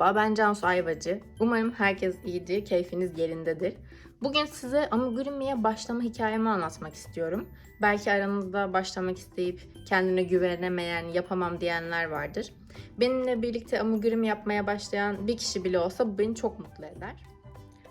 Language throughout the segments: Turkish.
Merhaba, ben Cansu Ayvacı. Umarım herkes iyidir, keyfiniz yerindedir. Bugün size amigurumi'ye başlama hikayemi anlatmak istiyorum. Belki aranızda başlamak isteyip kendine güvenemeyen, yapamam diyenler vardır. Benimle birlikte amigurumi yapmaya başlayan bir kişi bile olsa bu beni çok mutlu eder.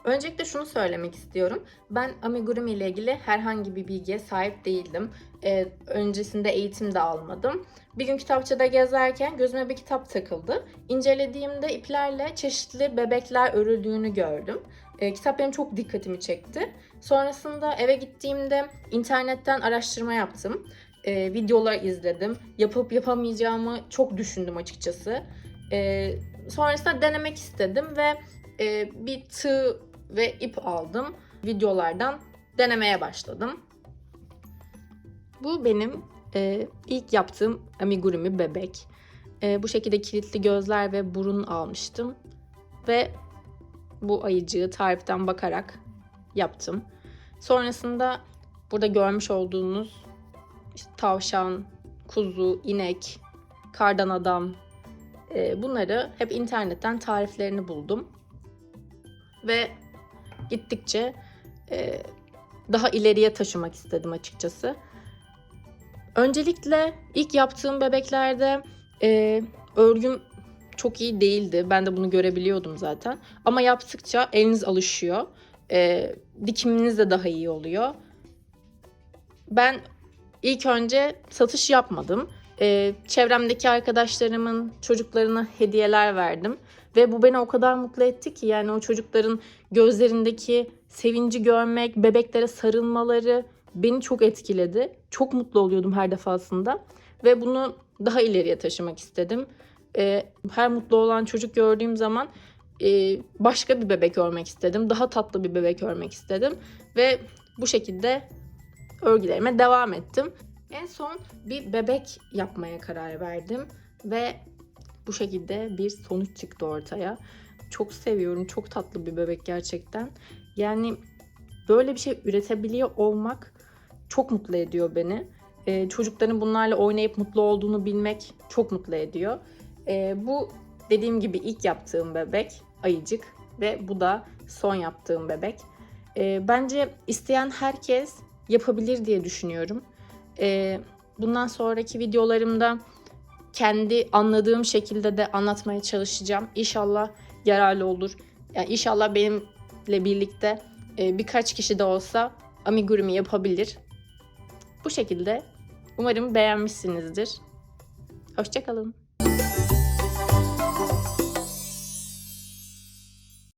Öncelikle şunu söylemek istiyorum. Ben amigurumi ile ilgili herhangi bir bilgiye sahip değildim. Ee, öncesinde eğitim de almadım. Bir gün kitapçıda gezerken gözüme bir kitap takıldı. İncelediğimde iplerle çeşitli bebekler örüldüğünü gördüm. Ee, kitap benim çok dikkatimi çekti. Sonrasında eve gittiğimde internetten araştırma yaptım. Ee, videolar izledim. Yapıp yapamayacağımı çok düşündüm açıkçası. Ee, sonrasında denemek istedim ve e, bir tığ ve ip aldım. Videolardan denemeye başladım. Bu benim e, ilk yaptığım amigurumi bebek. E, bu şekilde kilitli gözler ve burun almıştım. Ve bu ayıcığı tariften bakarak yaptım. Sonrasında burada görmüş olduğunuz işte tavşan, kuzu, inek, kardan adam e, bunları hep internetten tariflerini buldum. Ve gittikçe e, daha ileriye taşımak istedim açıkçası. Öncelikle ilk yaptığım bebeklerde e, örgüm çok iyi değildi. Ben de bunu görebiliyordum zaten. Ama yaptıkça eliniz alışıyor. E, dikiminiz de daha iyi oluyor. Ben ilk önce satış yapmadım. E, çevremdeki arkadaşlarımın çocuklarına hediyeler verdim. Ve bu beni o kadar mutlu etti ki yani o çocukların gözlerindeki sevinci görmek, bebeklere sarılmaları beni çok etkiledi. Çok mutlu oluyordum her defasında ve bunu daha ileriye taşımak istedim. Ee, her mutlu olan çocuk gördüğüm zaman e, başka bir bebek örmek istedim. Daha tatlı bir bebek örmek istedim ve bu şekilde örgülerime devam ettim. En son bir bebek yapmaya karar verdim ve bu şekilde bir sonuç çıktı ortaya. Çok seviyorum. Çok tatlı bir bebek gerçekten. Yani böyle bir şey üretebiliyor olmak çok mutlu ediyor beni. Ee, çocukların bunlarla oynayıp mutlu olduğunu bilmek çok mutlu ediyor. Ee, bu dediğim gibi ilk yaptığım bebek ayıcık ve bu da son yaptığım bebek. Ee, bence isteyen herkes yapabilir diye düşünüyorum. Ee, bundan sonraki videolarımda kendi anladığım şekilde de anlatmaya çalışacağım. İnşallah yararlı olur. Yani inşallah benimle birlikte e, birkaç kişi de olsa amigurumi yapabilir. Bu şekilde umarım beğenmişsinizdir. Hoşçakalın.